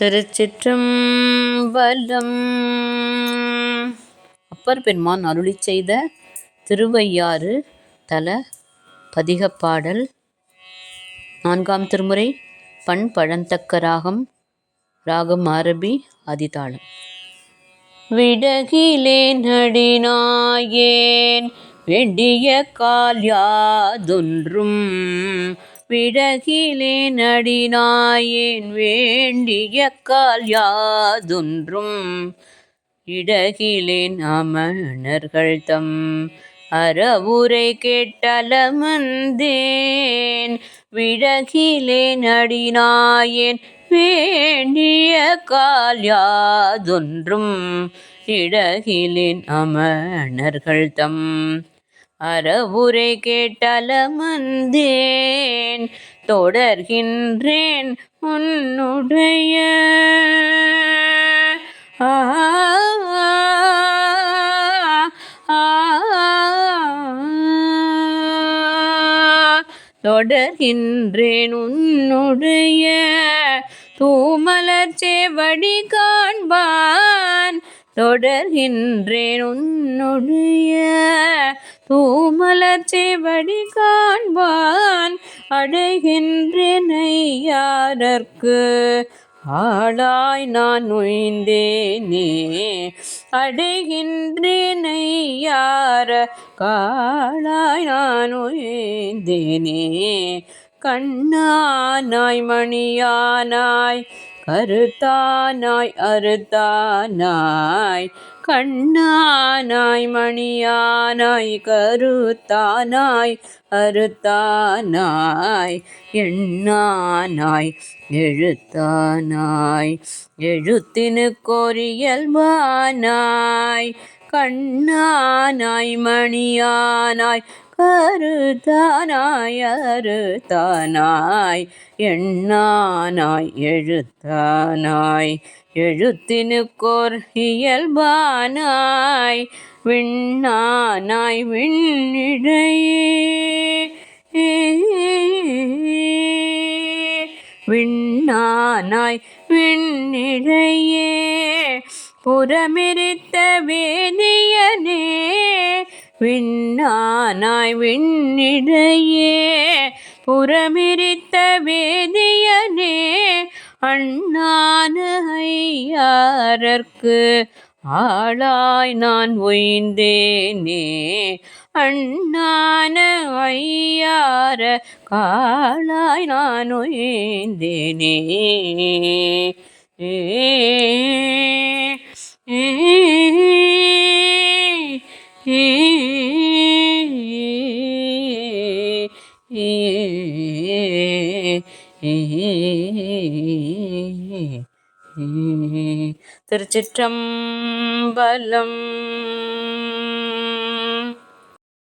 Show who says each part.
Speaker 1: திருச்சிற்றம்பலம். அப்பர் பெருமான் அருளி செய்த திருவையாறு தல பதிகப்பாடல். நான்காம் திருமுறை பண் பழந்தக்க ராகம் ராகம் அரபி அதிதாளம். விடகிலே நடினாயேன் வேண்டிய கால் யாதொன்றும் விடகிலே நடினாயேன் வேண்டிய கால் யாதொன்றும். இடகிலேன் அமணர்கள் தம் அறவுரை கேட்டலமந்தேன் விடகிலே நடினாயேன் வேண்டிய கால் யாதொன்றும். இடகிலேன் அமணர்கள் தம் அறவுரை கேட்டலமந்தேன் தொடர்கின்றேன் உன்னுடைய. தொடர்கின்றேன் உன்னுடைய. தூமலர் சேவடி காண்பான் தொடர்கின்றேன் உன்னுடைய. தூமலர் சேவடி காண்பான் அடைகின்றனை யாரற்கு ஆளாய் நான் உய்ந்தேனே அடைகின்றேன் யார காளாய் நான் உய்ந்தேனே கண்ணானாய் மணியானாய் கருத்தானாய் அறுத்தானாய். கண்ணானாய் மணியானாய் கருத்தானாய் அறுத்தானாய். எண்ணானாய் எழுத்தானாய். எழுத்தினு கோரியல்வானாய் கண்ணானாய் மணியானாய் கருத்தானாய் அறுத்தானாய் எண்ணானாய் எழுத்தானாய் எழுத்தினுக்கோர் இயல்பானாய் விண்ணானாய் விண்ணிடையே விண்ணானாய் விண்ணிடையே. புறமெரித்த வேதியனே விண்ணானாய் விண்ணிடையே. புறமெரித்த வேதியனே அண்ணான ஐயாரர்க்கு ஆளாய் நான் ஒய்ந்தேனே. அண்ணான ஐயார காளாய் நான் ஒய்ந்தேனே. ஏ திருச்சிற்றம்பலம்